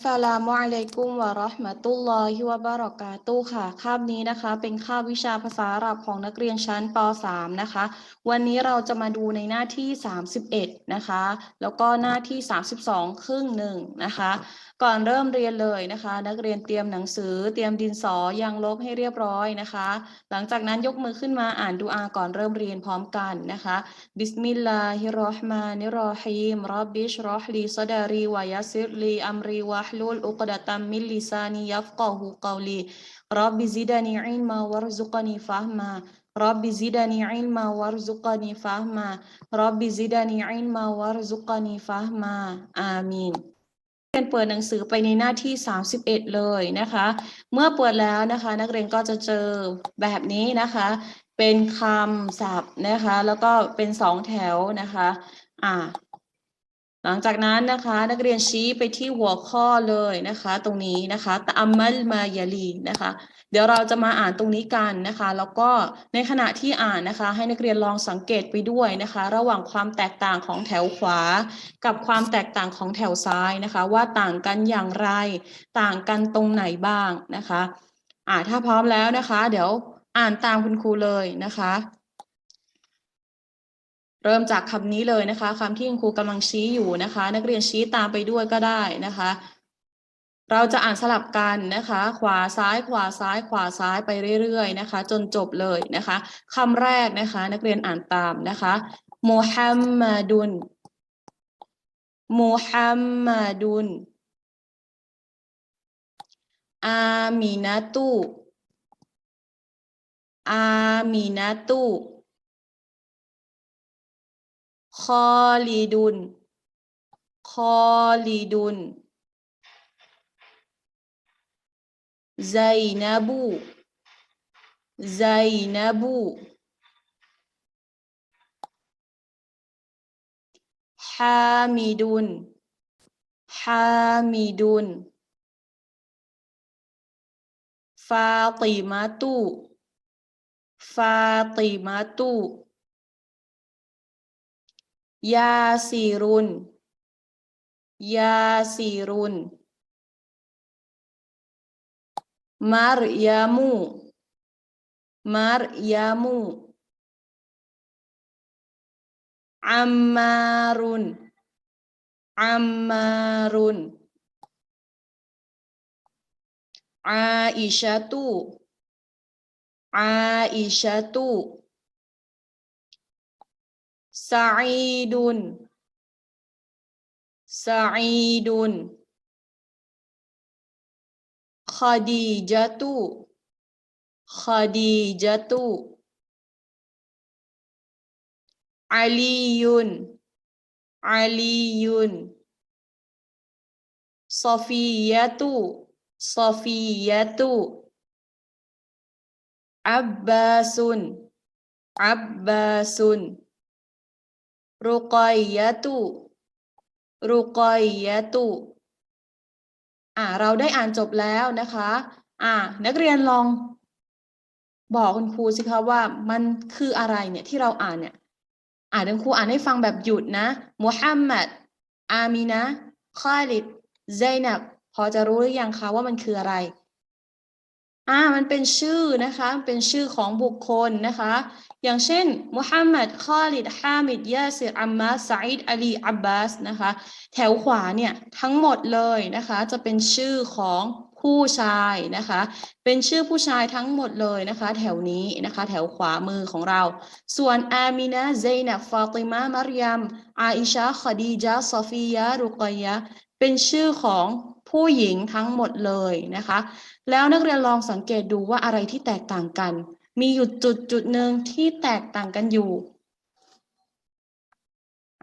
สลามุอะลัยกุมวะราะห์มะตุลลอฮิวะบะเราะกาตุค่ะ คาบนี้นะคะ เป็นคาบวิชาภาษาอาหรับของนักเรียนชั้นป .3 นะคะ วันนี้เราจะมาดูในหน้าที่ 31 นะคะ แล้วก็หน้าที่ 32 ครึ่งหนึ่งนะคะ ก่อนเริ่มเรียนเลยนะคะ นักเรียนเตรียมหนังสือ เตรียมดินสอ ยางลบให้เรียบร้อยนะคะ หลังจากนั้นยกมือขึ้นมาอ่านดูอาก่อนเริ่มเรียนพร้อมกันนะคะ บิสมิลลาฮิรเราะห์มานิรเราะฮีม รับบิชรอฮลีซอดารีวะยัสซิรลีอัมรีวะ واحلل عقدة من لساني يفقه قولي رب زدني علما وارزقني فهما رب زدني علما وارزقني فهما رب زدني علما وارزقني فهما آمين เรีนเปิดหนังสือไปในหน้าที่ 31 เลยนะคะ เมื่อเปิดแล้วนะคะ นักเรียนก็จะเจอแบบนี้นะคะ เป็นคำศัพท์นะคะ แล้วก็เป็นสองแถวนะคะ อ่า หลังจากนั้นนะคะนักเรียนชี้ไปที่หัวข้อเลยนะคะ ตรงนี้นะคะตะอัมมัลมายาลีนะคะ เดี๋ยวเราจะมาอ่านตรงนี้กันนะคะ แล้วก็ในขณะที่อ่านนะคะ ให้นักเรียนลองสังเกตไปด้วยนะคะ ระหว่างความแตกต่างของแถวขวา กับความแตกต่างของแถวซ้ายนะคะ ว่าต่างกันอย่างไร ต่างกันตรงไหนบ้างนะคะ อ่าถ้าพร้อมแล้วนะคะ เดี๋ยวอ่านตามคุณครูเลยนะคะ เริ่มจากคำนี้เลยนะคะคำที่คุณครูกำลังชี้อยู่นะคะ นักเรียนชี้ตามไปด้วยก็ได้นะคะ เราจะอ่านสลับกันนะคะ ขวาซ้ายขวาซ้ายขวาซ้ายไปเรื่อยๆนะคะ จนจบเลยนะคะคำแรกนะคะ นักเรียนอ่านตามนะคะโมฮัมมัดุนโมฮัมมัดุนอามินาตุอามินาตุ คอลีดุน คอลีดุนไซนับูไซนับูฮามิดุนฮามิดุนฟาติมาตุฟาติมาตุ ยาซีรุนยาซีรุน มารยามูมารยามูอัมมา รุนอัมมารุนอาอิชะตุอาอิชะตุซาอีดุนซาอีดุนขดีจตุขดีจตุอาลียุนอาลียุนซอฟียะตุซอฟียะตุอับบาสุนอับบาสุนรุกัยยะตุรุกัยยะตุอ่าเราได้อ่านจบแล้วนะคะ อ่า นักเรียนลอง บอกคุณครูสิคะว่ามันคืออะไรเนี่ยที่เราอ่านเนี่ยอ่านคุณครูอ่านให้ฟังแบบหยุดนะมุฮัมมัดอามีนะคอลิดไซนับพอจะรู้หรือยังคะว่ามันคืออะไร อ่ามันเป็นชื่อนะคะเป็นชื่อของบุคคลนะคะ อย่างเช่นมุฮัมมัดคอลิดฮามิดยาซิรอัมมาสซาอิดอาลีอับบาสนะคะ แถวขวาเนี่ยทั้งหมดเลยนะคะ จะเป็นชื่อของผู้ชายนะคะ เป็นชื่อผู้ชายทั้งหมดเลยนะคะ แถวนี้นะคะ แถวขวามือของเรา ส่วนอามินะเซนับฟาติมา มารยมอาอิชาขดีจาซอฟียะรุกยะ เป็นชื่อของผู้หญิงทั้งหมดเลยนะคะ แล้วนักเรียนลองสังเกตดูว่าอะไรที่แตกต่างกัน มีอยู่จุดจุดหนึ่งที่แตกต่างกันอยู่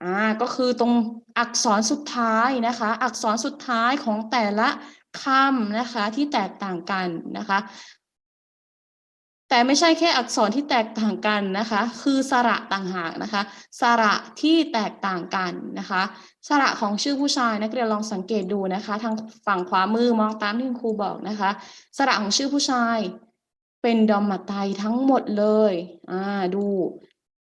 อ่าก็คือตรงอักษรสุดท้ายนะคะ อักษรสุดท้ายของแต่ละคำนะคะที่แตกต่างกันนะคะ แต่ไม่ใช่แค่อักษรที่แตกต่างกันนะคะ คือสระต่างหากนะคะ สระที่แตกต่างกันนะคะ สระของชื่อผู้ชายนักเรียนลองสังเกตดูนะคะ ทางฝั่งขวามือมองตามที่ครูบอกนะคะ สระของชื่อผู้ชายเป็นดอมมาไตทั้งหมดเลยอ่าดู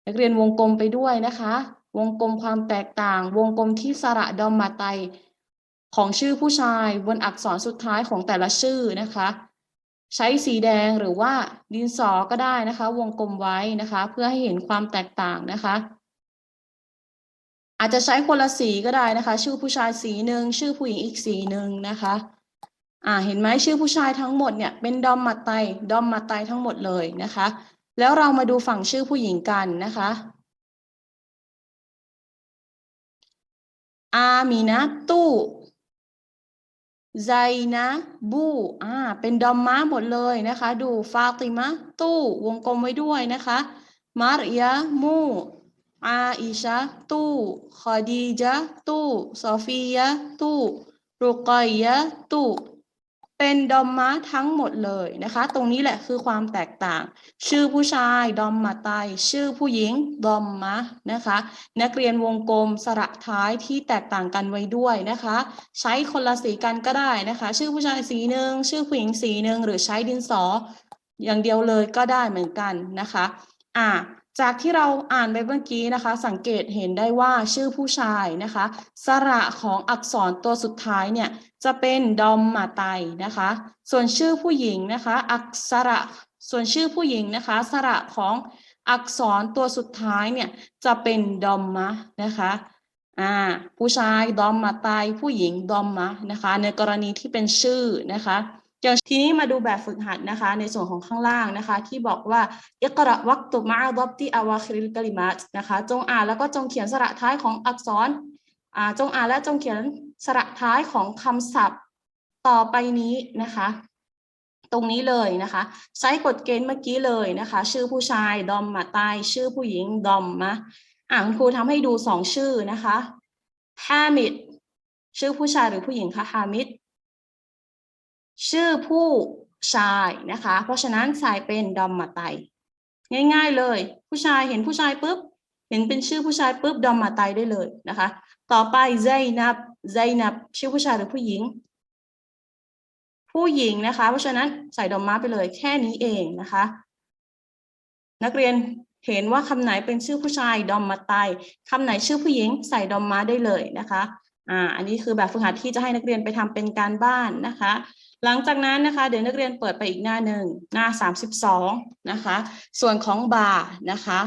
นักเรียนวงกลมไปด้วยนะคะ วงกลมความแตกต่าง วงกลมที่สระดอมมาไตของชื่อผู้ชายบนอักษรสุดท้ายของแต่ละชื่อนะคะ ใช้สีแดงหรือว่าดินสอก็ได้นะคะ วงกลมไว้นะคะ เพื่อให้เห็นความแตกต่างนะคะ อาจจะใช้คนละสีก็ได้นะคะ ชื่อผู้ชายสีหนึ่งชื่อผู้หญิงอีกสีหนึ่งนะคะอ่าเห็นไหมชื่อผู้ชายทั้งหมดเนี่ยเป็นดอมมาไตดอมมาไตทั้งหมดเลยนะคะ แล้วเรามาดูฝั่งชื่อผู้หญิงกันนะคะอามีนะตู้ ไซนะบูอ่าเป็นดอมมาหมดเลยนะคะ ดูฟาติมะตู้วงกลมไว้ด้วยนะคะมารยามูอาอิชะตู้คอดีจาตู้ซอฟียะตู้รุกอยยะตู้ เป็นดอมม้าทั้งหมดเลยนะคะ ตรงนี้แหละคือความแตกต่าง ชื่อผู้ชายดอมมาไตชื่อผู้หญิงดอมมะนะคะ นักเรียนวงกลมสระท้ายที่แตกต่างกันไว้ด้วยนะคะ ใช้คนละสีกันก็ได้นะคะ ชื่อผู้ชายสีหนึ่งชื่อผู้หญิงสีหนึ่งหรือใช้ดินสอ อย่างเดียวเลยก็ได้เหมือนกันนะคะ อ่า จากที่เราอ่านไปเมื่อกี้นะคะ สังเกตเห็นได้ว่าชื่อผู้ชายนะคะ สระของอักษรตัวสุดท้ายเนี่ยจะเป็นดอมมาไตนะคะ ส่วนชื่อผู้หญิงนะคะ อักษระส่วนชื่อผู้หญิงนะคะ สระของอักษรตัวสุดท้ายเนี่ยจะเป็นดอมมะนะคะอ่าผู้ชายดอมมาไตผู้หญิงดอมมะนะคะ ในกรณีที่เป็นชื่อนะคะ อย่างทีนี้มาดูแบบฝึกหัดนะคะ ในส่วนของข้างล่างนะคะ ที่บอกว่าอิกระวักตุมาดับติอวาคริลกลิมัตนะคะ จงอ่านแล้วก็จงเขียนสระท้ายของอักษรอ่าจงอ่านและจงเขียนสระท้ายของคำศัพท์ต่อไปนี้นะคะ ตรงนี้เลยนะคะ ใช้กฎเกณฑ์เมื่อกี้เลยนะคะ ชื่อผู้ชายดอมมาตายชื่อผู้หญิงดอมมะอ่าคุณครูทำให้ดูสองชื่อนะคะฮามิดชื่อผู้ชายหรือผู้หญิงคะฮามิด ชื่อผู้ชายนะคะ เพราะฉะนั้นใส่เป็นดอมมาไตง่าย ๆเลย ผู้ชายเห็นผู้ชายปุ๊บ เห็นเป็นชื่อผู้ชายปุ๊บดอมมาไตได้เลยนะคะ ต่อไปไซนับไซนับชื่อผู้ชายหรือผู้หญิง ผู้หญิงนะคะ เพราะฉะนั้นใส่ดอมมาไปเลยแค่นี้เองนะคะ นักเรียนเห็นว่าคำไหนเป็นชื่อผู้ชายดอมมาไตคำไหนชื่อผู้หญิงใส่ดอมมาได้เลยนะคะอ่าอันนี้คือแบบฝึกหัดที่จะให้นักเรียนไปทำเป็นการบ้านนะคะ หลังจากนั้นนะคะ เดี๋ยวนักเรียนเปิดไปอีกหน้าหนึ่งหน้าสามสิบสองนะคะ ส่วนของบาร์นะคะ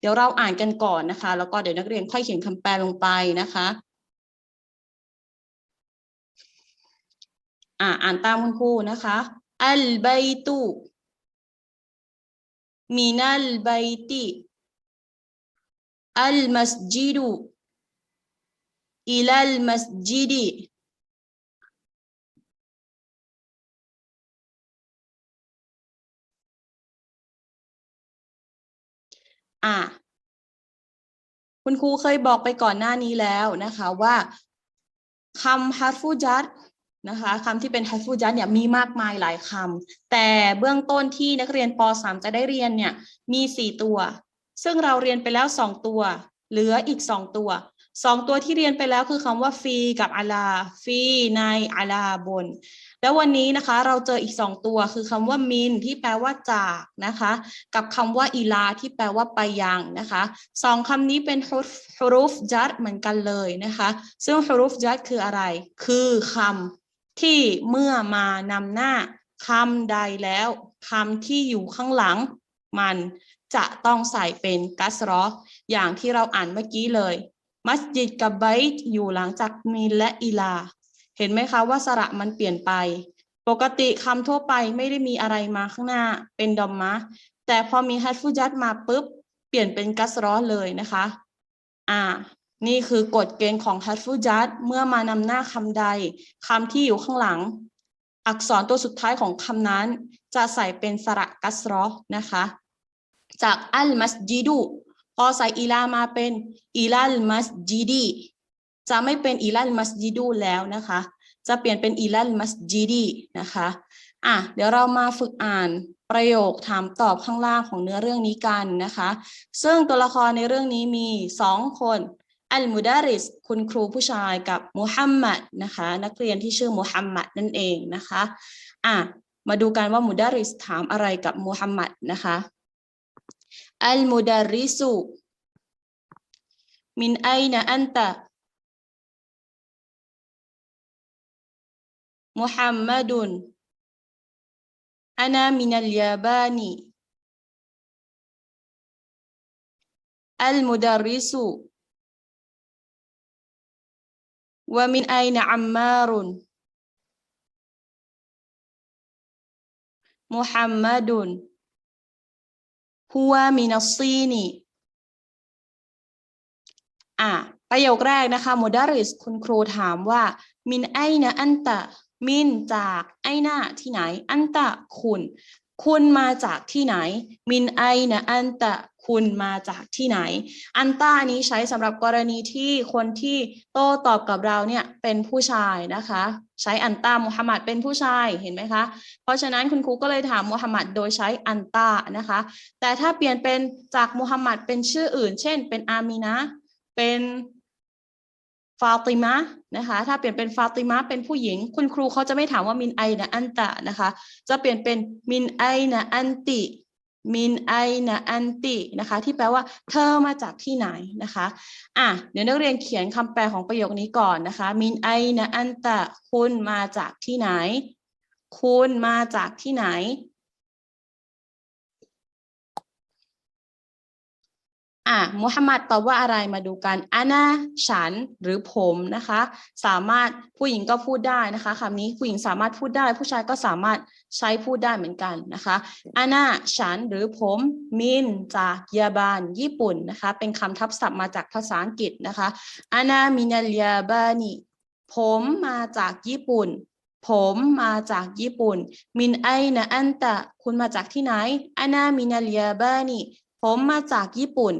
เดี๋ยวเราอ่านกันก่อนนะคะ แล้วก็เดี๋ยวนักเรียนค่อยเขียนคำแปลลงไปนะคะอ่าอ่านตามคุณครูนะคะอัลไบตุมินัลไบติอัลมัสจิดุอิลัลมัสจิดิ อะคุณครูเคยบอกไปก่อนหน้านี้แล้วนะคะว่าคำฮัตฟูจัดนะคะคำที่เป็นฮัตฟูจัดเนี่ยมีมากมายหลายคำแต่เบื้องต้นที่นักเรียนป .3 จะได้เรียนเนี่ยมีสี่ตัว ซึ่งเราเรียนไปแล้วสองตัว เหลืออีกสองตัว สองตัวที่เรียนไปแล้วคือคำว่าฟีกับอาลาฟีในอาลาบน แล้ววันนี้นะคะเราเจออีกสองตัวคือคำว่ามินที่แปลว่าจากนะคะ กับคำว่าอีลาที่แปลว่าไปยังนะคะสองคำนี้เป็นฮุรฮุรุฟจัดเหมือนกันเลยนะคะ ซึ่งฮุรุฟจัดคืออะไร คือคำที่เมื่อมานำหน้าคำใดแล้วคำที่อยู่ข้างหลังมันจะต้องใส่เป็นกัสรออย่างที่เราอ่านเมื่อกี้เลย มัสยิดกับไบต์อยู่หลังจากมีนและอีลา เห็นไหมคะว่าสระมันเปลี่ยนไป ปกติคำทั่วไปไม่ได้มีอะไรมาข้างหน้าเป็นดอมมะ แต่พอมีฮัตฟูจัดมาปุ๊บ เปลี่ยนเป็นกัสรอเลยนะคะ อ่า นี่คือกฎเกณฑ์ของฮัตฟูจัดเมื่อมานำหน้าคำใดคำที่อยู่ข้างหลัง อักษรตัวสุดท้ายของคำนั้น จะใส่เป็นสระกัสรอนะคะ จากอัลมัสจิดุ พอใส่อีลามาเป็นอีลัลมัสจิดีจะไม่เป็นอีลัลมัสจิดูแล้วนะคะ จะเปลี่ยนเป็นอีลัลมัสจิดีนะคะอะเดี๋ยวเรามาฝึกอ่านประโยคถามตอบข้างล่างของเนื้อเรื่องนี้กันนะคะ ซึ่งตัวละครในเรื่องนี้มีสองคนอัลมุดาริสคุณครูผู้ชายกับมุฮัมหมัดนะคะ นักเรียนที่ชื่อมุฮัมหมัดนั่นเองนะคะอะมาดูกันว่ามุดาริสถามอะไรกับมุฮัมหมัดนะคะ المدرس. من أين أنت؟ محمد. أنا من اليابان. المدرس. ومن أين عمار؟ محمد. คัวมินัสซีนี่อะประโยคแรกนะคะโมดาริสคุณครูถามว่า มินไอนะอันตะมินจากไอหน้าที่ไหน อันตะคุณ คุณมาจากที่ไหน มินไอนะอันตะคุณมาจากที่ไหน อันตานี้ใช้สำหรับกรณีที่คนที่โต้ตอบกับเราเนี่ยเป็นผู้ชายนะคะ ใช้อันตามุฮัมมัดเป็นผู้ชายเห็นไหมคะ เพราะฉะนั้นคุณครูก็เลยถามมุฮัมมัดโดยใช้อันตานะคะ แต่ถ้าเปลี่ยนเป็นจากมุฮัมมัดเป็นชื่ออื่น เช่น เป็นอามีนะเป็นาติมะนะคะถ้าเปลี่ยนเป็นฟาติมะเป็นผู้หญิง คุณครูเขาจะไม่ถามว่ามินไอนะอันตะนะคะ จะเปลี่ยนเป็นมินไอนะอันติมินไอนะอันตินะคะ ที่แปลว่าเธอมาจากที่ไหนนะคะอะเดี๋ยวนักเรียนเขียนคำแปลของประโยคนี้ก่อนนะคะมินไอนะอันตะคุณมาจากที่ไหน คุณมาจากที่ไหน อะมุฮัมมัดตอบว่าอะไรมาดูกันอานาฉันหรือผมนะคะ สามารถผู้หญิงก็พูดได้นะคะคำนี้ผู้หญิงสามารถพูดได้ ผู้ชายก็สามารถใช้พูดได้เหมือนกันนะคะอานาฉันหรือผมมินจากยาบานญี่ปุ่นนะคะ เป็นคำทับศัพท์มาจากภาษาอังกฤษนะคะอานามินัลยาบานีผมมาจากญี่ปุ่น ผมมาจากญี่ปุ่น มินไอนะอันตะ คุณมาจากที่ไหนอานามินัลยาบานี ผมมาจากญี่ปุ่น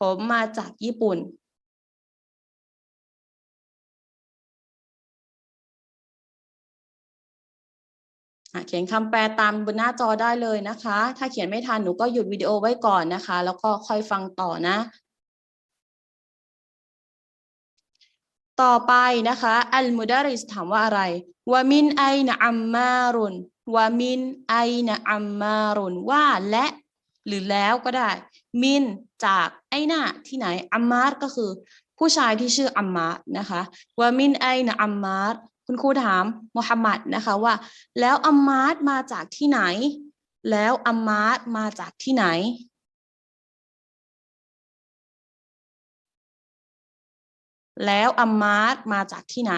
ผมมาจากญี่ปุ่น เขียนคำแปลตามบนหน้าจอได้เลยนะคะ ถ้าเขียนไม่ทันหนูก็หยุดวิดีโอไว้ก่อนนะคะ แล้วก็ค่อยฟังต่อนะ ต่อไปนะคะอัลมุดาริสถามว่าอะไรวามินไอนะอัมมารุนวามินไอนะอัมมารุนว่าและ หรือแล้วก็ได้ มินจากไอหน้าที่ไหนอัมมาร์ก็คือ ผู้ชายที่ชื่ออัมมาร์นะคะว่ามินไอนะอัมมาร์คุณครูถามมุฮัมมัดนะคะว่า แล้วอัมมาร์มาจากที่ไหน แล้วอัมมาร์มาจากที่ไหนแล้วอัมมาร์มาจากที่ไหน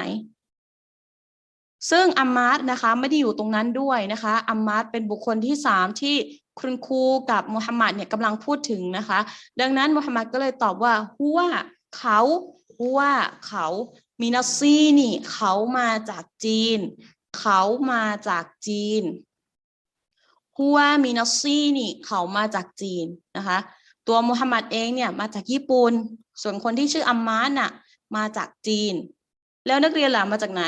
ซึ่งอัมมาร์นะคะไม่ได้อยู่ตรงนั้นด้วยนะคะ อัมมาร์เป็นบุคคลที่สามที่ คุณครูกับมุฮัมมัดเนี่ยกำลังพูดถึงนะคะ ดังนั้นมุฮัมมัดก็เลยตอบว่าหัวเขาหัวเขามินาซีนี่ เขามาจากจีน เขามาจากจีนหัวมินาซีนี่ เขามาจากจีนนะคะ ตัวมุฮัมมัดเองเนี่ยมาจากญี่ปุ่นส่วนคนที่ชื่ออัมมาน่ะมาจากจีน แล้วนักเรียนหล่ะมาจากไหน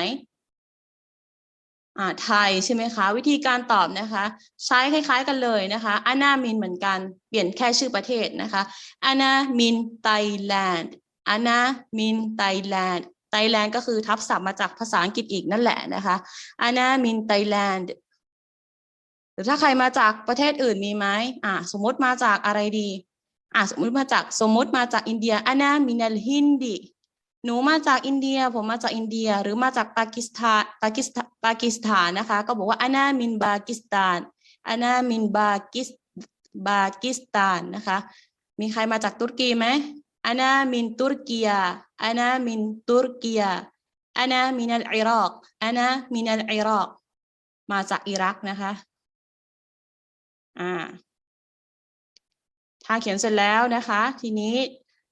ไทยใช่ไหมคะ วิธีการตอบนะคะ ใช้คล้าย ๆ กันเลยนะคะอานามินเหมือนกันเปลี่ยนแค่ชื่อประเทศนะคะอานามินไตแลนด์อานามินไตแลนด์ไตแลนด์ก็คือทับศัพท์มาจากภาษาอังกฤษอีกนั่นแหละนะคะอานามินไตแลนด์หรือถ้าใครมาจากประเทศอื่นมีไหมอ่าสมมติมาจากอะไรดีอ่าสมมติมาจากสมมติมาจากอินเดียอานามินัลฮินดี หนูมาจากอินเดีย ผมมาจากอินเดีย หรือมาจากปากีสถานปากีสถานปากีสถานนะคะ ก็บอกว่าอานามินปากีสถานอานามินปากีสปากีสถานนะคะ มีใครมาจากตุรกีไหมอานามินตุรกียอานามินตุรกียอานามินัลอิรักอานามินัลอิรักมาจากอิรักนะคะอ่าถ้าเขียนเสร็จแล้วนะคะ ทีนี้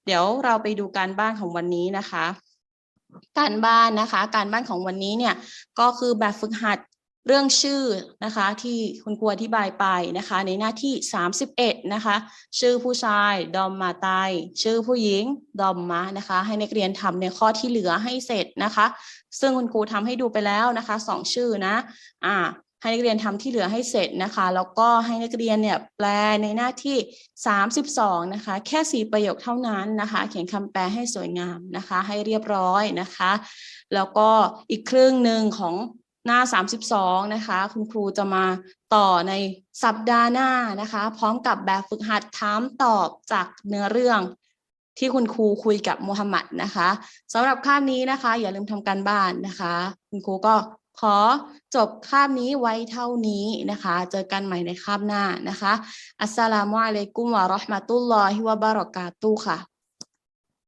เดี๋ยวเราไปดูการบ้านของวันนี้นะคะ การบ้านนะคะ การบ้านของวันนี้เนี่ยก็คือแบบฝึกหัดเรื่องชื่อนะคะที่คุณครูอธิบายไปนะคะ ในหน้าที่ 31 นะคะ ชื่อผู้ชายดอมมาไตชื่อผู้หญิงดอมมานะคะ ให้นักเรียนทำในข้อที่เหลือให้เสร็จนะคะ ซึ่งคุณครูทำให้ดูไปแล้วนะคะสองชื่อนะอ่า ให้นักเรียนทำที่เหลือให้เสร็จนะคะ แล้วก็ให้นักเรียนเนี่ยแปลในหน้าที่ 32 นะคะ แค่ 4 ประโยคเท่านั้นนะคะ เขียนคำแปลให้สวยงามนะคะ ให้เรียบร้อยนะคะ แล้วก็อีกครึ่งหนึ่งของหน้า 32 นะคะ คุณครูจะมาต่อในสัปดาห์หน้านะคะ พร้อมกับแบบฝึกหัดถามตอบจากเนื้อเรื่องที่คุณครูคุยกับมูฮัมหมัดนะคะสำหรับคาบนี้นะคะ อย่าลืมทำการบ้านนะคะ คุณครูก็ ขอจบคาบนี้ไว้เท่านี้นะคะ เจอกันใหม่ในคาบหน้านะคะ อัสสลามุอะลัยกุมวะเราะห์มะตุลลอฮิวะบะเราะกาตุค่ะ